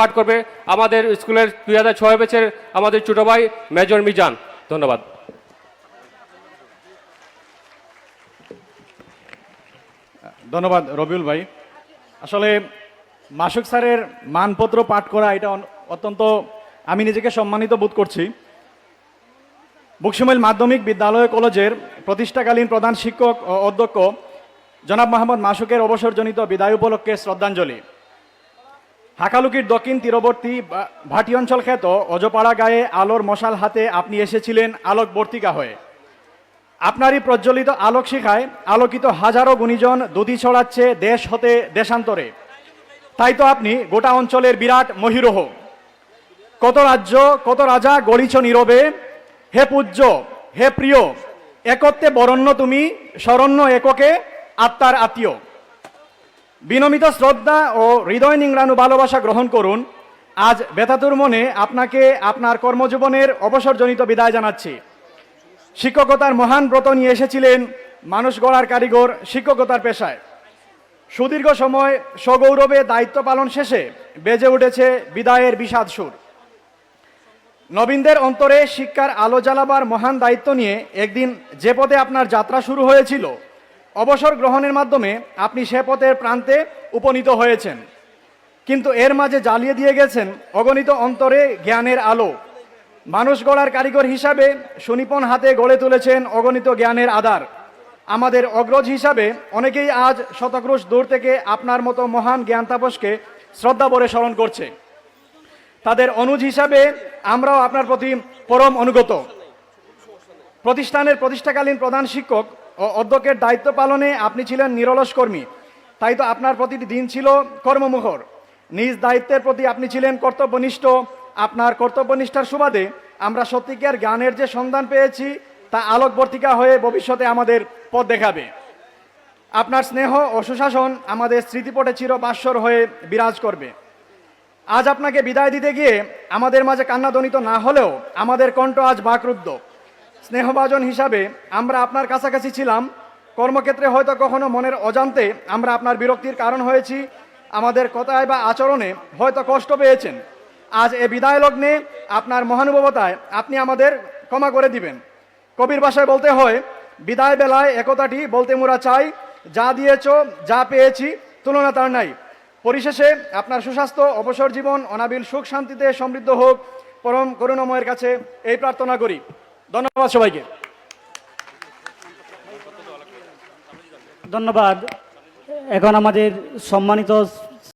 পাঠ করবে আমাদের স্কুলের দুই হাজার ছয় ব্যাচের আমাদের ছোট ভাই মেজর মিজান। ধন্যবাদ। ধন্যবাদ রবিউল ভাই। আসলে মাসুক স্যারের মানপত্র পাঠ করা এটা অত্যন্ত আমি নিজেকে সম্মানিত বোধ করছি। বুকসুমেল মাধ্যমিক বিদ্যালয় কলেজের প্রতিষ্ঠাকালীন প্রধান শিক্ষক ও অধ্যক্ষ জনাব মোহাম্মদ মাসুকের অবসরজনিত বিদায় উপলক্ষে শ্রদ্ধাঞ্জলি। হাকালুকির দক্ষিণ তীরবর্তী ভাটি অঞ্চল খ্যাত অজপাড়া গায়ে আলোর মশাল হাতে আপনি এসেছিলেন আলোকবর্তিকা হয়ে। আপনারই প্রজ্বলিত আলোক শিখায় আলোকিত হাজারো গুণীজন দুধি ছড়াচ্ছে দেশ হতে দেশান্তরে। তাই তো আপনি গোটা অঞ্চলের বিরাট মহিরোহ। কত রাজ্য, কত রাজা গড়িছ নীরবে। হে পূজ্য, হে প্রিয়, একত্বে বরণ্য তুমি, শরণ্য এককে, আত্মার আত্মীয়। বিনমিত শ্রদ্ধা ও হৃদয় নিংড়ানু ভালোবাসা গ্রহণ করুন। আজ বেতাতুর মনে আপনাকে আপনার কর্মজীবনের অবসরজনিত বিদায় জানাচ্ছি। শিক্ষকতার মহান ব্রত নিয়ে এসেছিলেন মানুষ গড়ার কারিগর শিক্ষকতার পেশায়। সুদীর্ঘ সময় সগৌরবে দায়িত্ব পালন শেষে বেজে উঠেছে বিদায়ের বিষাদ সুর। নবীনদের অন্তরে শিক্ষার আলো জ্বালাবার মহান দায়িত্ব নিয়ে একদিন যে পথে আপনার যাত্রা শুরু হয়েছিল অবসর গ্রহণের মাধ্যমে আপনি সে পথের প্রান্তে উপনীত হয়েছেন। কিন্তু এর মাঝে জ্বালিয়ে দিয়ে গেছেন অগণিত অন্তরে জ্ঞানের আলো। মানুষ গড়ার কারিগর হিসাবে সুনিপন হাতে গড়ে তুলেছেন অগণিত জ্ঞানের আধার। আমাদের অগ্রজ হিসাবে অনেকেই আজ শতক্রোশ দূর থেকে আপনার মতো মহান জ্ঞান তাপসকে শ্রদ্ধা ভরে স্মরণ করছে। তাদের অনুজ হিসাবে আমরাও আপনার প্রতি পরম অনুগত। প্রতিষ্ঠানের প্রতিষ্ঠাকালীন প্রধান শিক্ষক অধ্যক্ষের দায়িত্ব পালনে আপনি ছিলেন নিরলস কর্মী। তাই তো আপনার প্রতিটি দিন ছিল কর্মমুখর নিজ দায়িত্বের প্রতি আপনি ছিলেন কর্তব্যনিষ্ঠ। আপনার কর্তব্যনিষ্ঠার সুবাদে আমরা সত্যিকার জ্ঞানের যে সন্ধান পেয়েছি, তা আলোকবর্তিকা হয়ে ভবিষ্যতে আমাদের পথ দেখাবে। আপনার স্নেহ ও সুশাসন আমাদের স্মৃতিপটে চির বাস্বর হয়ে বিরাজ করবে। আজ আপনাকে বিদায় দিতে গিয়ে আমাদের মাঝে কান্নাদনিত না হলেও আমাদের কণ্ঠ আজ বাকরুদ্ধ। স্নেহভাজন হিসাবে আমরা আপনার কাছাকাছি ছিলাম। কর্মক্ষেত্রে হয়তো কখনো মনের অজান্তে আমরা আপনার বিরক্তির কারণ হয়েছি। আমাদের কথায় বা আচরণে হয়তো কষ্ট পেয়েছেন। আজ এ বিদায় লগ্নে আপনার মহানুভবতায় আপনি আমাদের ক্ষমা করে দিবেন। কবির ভাষায় বলতে হয়, বিদায় বেলায় একতাটি বলতে মোরা চাই, যা দিয়েছ, যা পেয়েছি, তুলনা তার নাই। পরিশেষে আপনার সুস্বাস্থ্য, অবসর জীবন, অনাবিল সুখ শান্তিতে সমৃদ্ধ হোক। পরম করুণাময়ের কাছে এই প্রার্থনা করি। ধন্যবাদ সবাইকে। ধন্যবাদ। এখন আমাদের সম্মানিত